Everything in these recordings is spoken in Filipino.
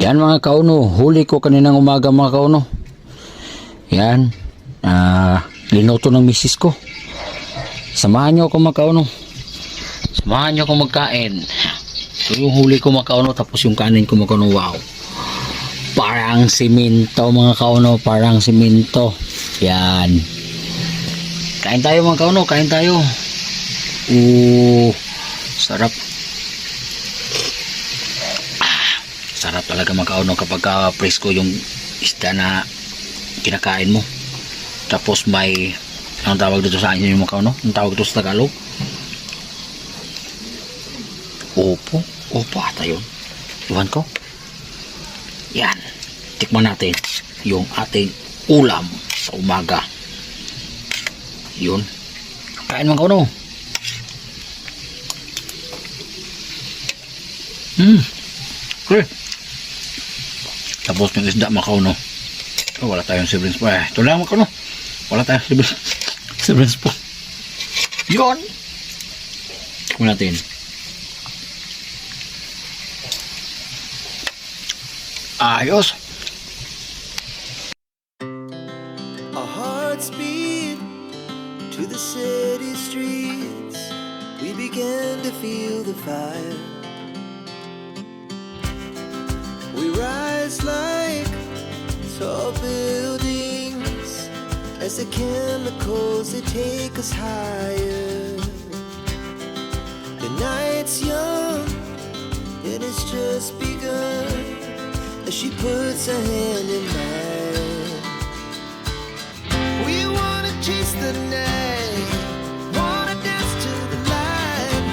Yan mga kauno, huli ko kaninang umaga mga kauno. Yan, ah, linuto ng misis ko. Samahan niyo ako mga kauno. Samahan niyo ako magkain. Ito yung huli ko mga kauno, tapos yung kanin ko mga kauno, wow. Parang simento mga kauno, parang simento. Yan. Kain tayo mga kauno, kain tayo. Oo, sarap. Sarap talaga magkauno kapag ka presko yung isda na kinakain mo. Tapos may anong tawag dito sa inyo yung magkauno? Anong tawag dito sa Tagalog? Opo. Opo ata yun. Iwan ko. Yan. Tikman natin yung ating ulam sa umaga. Yun. Kain mga kauno. Hmm. Okay. Tapos yung isda makauno. Oh, wala tayong siblings po. Eh, ito lang makauno. Wala tayong siblings. siblings po. Yun. Kung natin. Ayos. Our hearts beat to the city streets. We began to feel the fire. As the chemicals they take us higher. The night's young and it's just begun as she puts her hand in mine. We wanna chase the night, wanna dance to the light,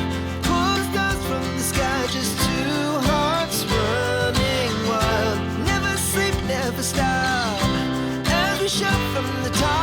pull stars from the sky, just two hearts running wild. Never sleep, never stop. As we shout from the top,